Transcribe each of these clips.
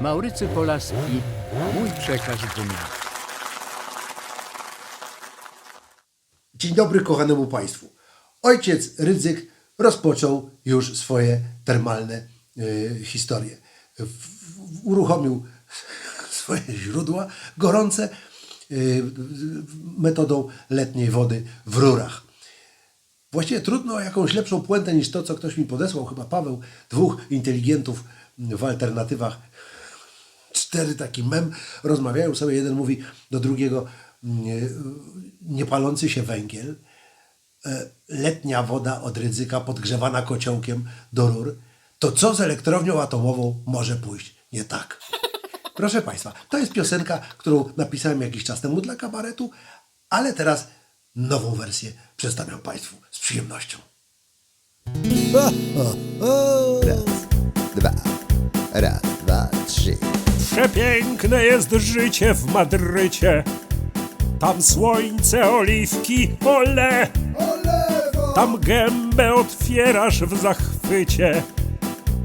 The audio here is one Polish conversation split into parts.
Maurycy Polaski, mój przekaz dnia. Dzień dobry kochanemu Państwu. Ojciec Rydzyk rozpoczął już swoje termalne e, historie. W, w, uruchomił swoje źródła gorące e, metodą letniej wody w rurach. Właściwie trudno o jakąś lepszą puentę niż to, co ktoś mi podesłał, chyba Paweł, dwóch inteligentów w alternatywach taki mem, rozmawiają sobie, jeden mówi do drugiego nie, niepalący się węgiel, e, letnia woda od ryzyka podgrzewana kociołkiem do rur, to co z elektrownią atomową może pójść nie tak? Proszę Państwa, to jest piosenka, którą napisałem jakiś czas temu dla kabaretu, ale teraz nową wersję przedstawiam Państwu z przyjemnością. Dwa. Raz, dwa, trzy. Przepiękne jest życie w Madrycie. Tam słońce, oliwki, ole. Tam gębę otwierasz w zachwycie.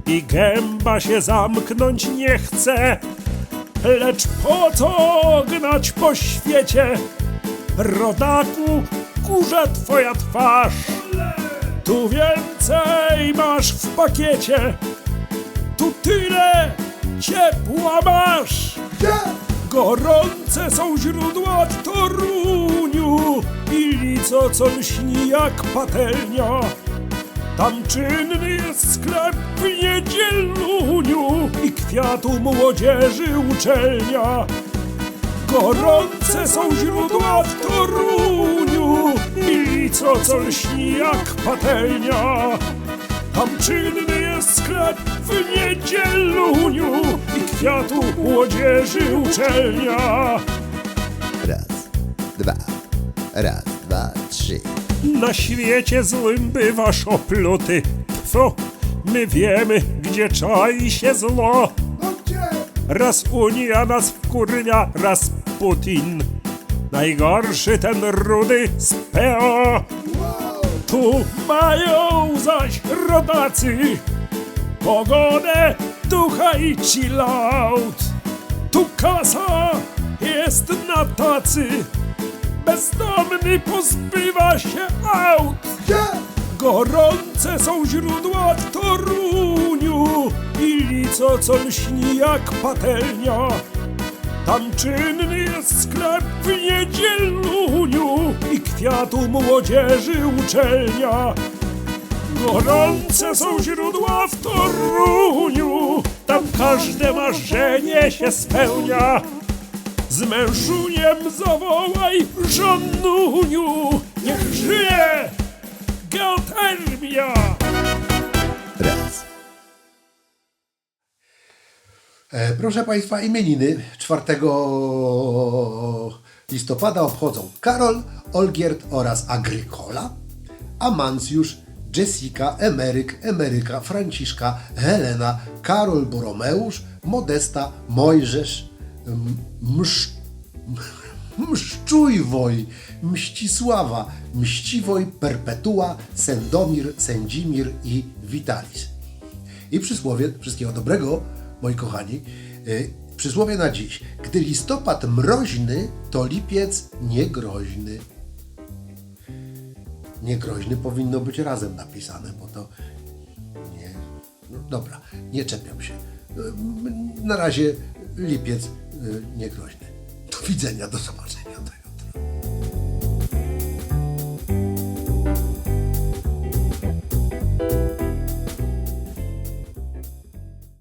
I gęba się zamknąć nie chce. Lecz po co gnać po świecie? Rodaku, kurza twoja twarz. Tu więcej masz w pakiecie. Tu tyle ciepła masz. Gorące są źródła w Toruniu i lico co lśni jak patelnia. Tam czynny jest sklep w niedzieluniu i kwiatu młodzieży uczelnia. Gorące są źródła w Toruniu i lico co lśni jak patelnia. Tam czynny w niedzieluniu i kwiatu młodzieży uczelnia. Raz, dwa. Raz, dwa, trzy. Na świecie złym bywasz opluty. Tfu, my wiemy, gdzie czai się zło. Raz Unia nas wkurnia, raz Putin. Najgorszy ten rudy z PO. Tu mają zaś rodacy pogodę, ducha i chill out. Tu kasa jest na tacy, bezdomny pozbywa się aut. Gorące są źródła w Toruniu i lico co lśni jak patelnia. Tam czynny jest sklep w niedzieluniu i kwiatu młodzieży uczelnia. Gorące są źródła w Toruniu, tam każde marzenie się spełnia. Z mężuniem zawołaj żonuniu, niech żyje geotermia! Raz. E, Proszę Państwa, imieniny 4 listopada obchodzą Karol, Olgierd oraz Agrykola, Amancjusz, Jessica, Emeryk, Emeryka, Franciszka, Helena, Karol Boromeusz, Modesta, Mojżesz, Msz... Mszczujwoj, Mścisława, Mściwoj, Perpetua, Sendomir, Sędzimir i Witalis. I przysłowie, wszystkiego dobrego, moi kochani, y, przysłowie na dziś. Gdy listopad mroźny, to lipiec niegroźny. Niegroźny powinno być razem napisane, bo to nie... No dobra, nie czepiam się. Na razie lipiec y, niegroźny. Do widzenia, do zobaczenia.